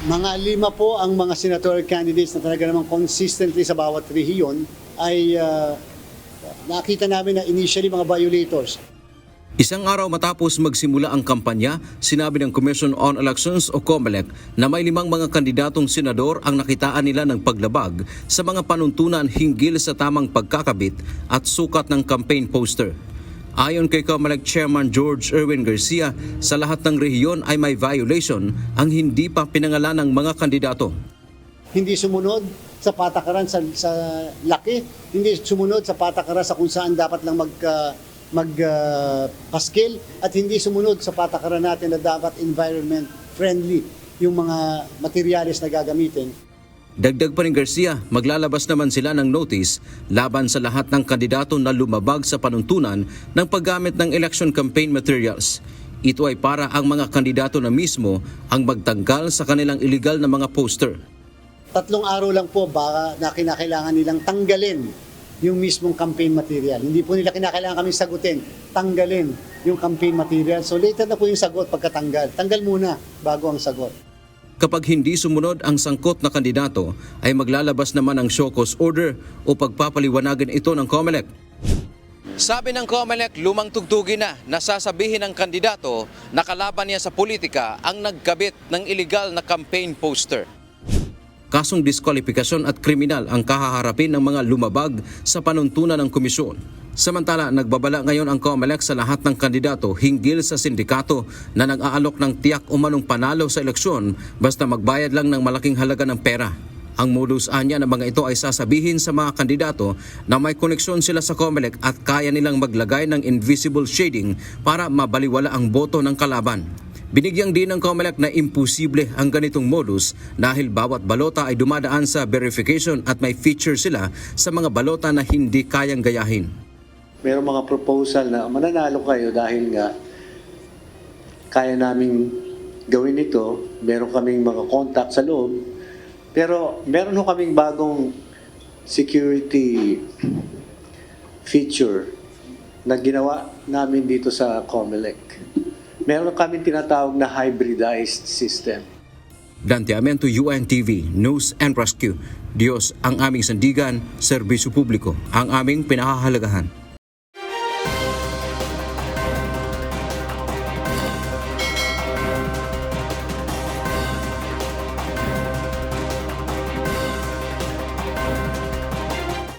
Mga lima po ang mga senatorial candidates na talaga namang consistently sa bawat rehiyon ay ah, nakita namin na initially mga violators. Isang araw matapos magsimula ang kampanya, sinabi ng Commission on Elections o COMELEC na may limang mga kandidatong senador ang nakitaan nila ng paglabag sa mga panuntunan hinggil sa tamang pagkakabit at sukat ng campaign poster. Ayon kay COMELEC Chairman George Erwin Garcia, sa lahat ng rehiyon ay may violation ang hindi pa pinangalan ng mga kandidato. Hindi sumunod sa patakaran sa, sa laki, hindi sumunod sa patakaran sa kung saan dapat lang mag ah, mag ah, paskil at hindi sumunod sa patakaran natin na dapat environment friendly yung mga materyales na gagamitin. Dagdag pa rin Garcia, maglalabas naman sila ng notice laban sa lahat ng kandidato na lumabag sa panuntunan ng paggamit ng election campaign materials. Ito ay para ang mga kandidato na mismo ang magtanggal sa kanilang illegal na mga poster. Tatlong araw lang po baka na kinakailangan nilang tanggalin yung mismong campaign material. Hindi po nila kinakailangan kami sagutin, tanggalin yung campaign material. So later na po yung sagot pagkatanggal. Tanggal muna bago ang sagot. Kapag hindi sumunod ang sangkot na kandidato, ay maglalabas naman ng show cause order o pagpapaliwanagan ito ng COMELEC. Sabi ng COMELEC, lumang tugtugin na nasasabihin ng kandidato na kalaban niya sa politika ang nagkabit ng illegal na campaign poster. Kasong diskwalifikasyon at kriminal ang kahaharapin ng mga lumabag sa panuntunan ng komisyon. Samantala, nagbabala ngayon ang COMELEC sa lahat ng kandidato hinggil sa sindikato na nag-aalok ng tiyak umanong panalo sa eleksyon basta magbayad lang ng malaking halaga ng pera. Ang modus anya ng mga ito ay sasabihin sa mga kandidato na may koneksyon sila sa COMELEC at kaya nilang maglagay ng invisible shading para mabaliwala ang boto ng kalaban. Binigyang din ng COMELEC na imposible ang ganitong modus dahil bawat balota ay dumadaan sa verification at may feature sila sa mga balota na hindi kayang gayahin. Merong mga proposal na mananalo kayo dahil nga kaya naming gawin ito. Meron kaming mga contact sa loob. Pero meron ho kaming bagong security feature na ginawa namin dito sa Comelec. Meron kaming tinatawag na hybridized system. Dante UNTV, News and Rescue. Diyos ang aming sandigan, serbisyo publiko, ang aming pinahahalagahan.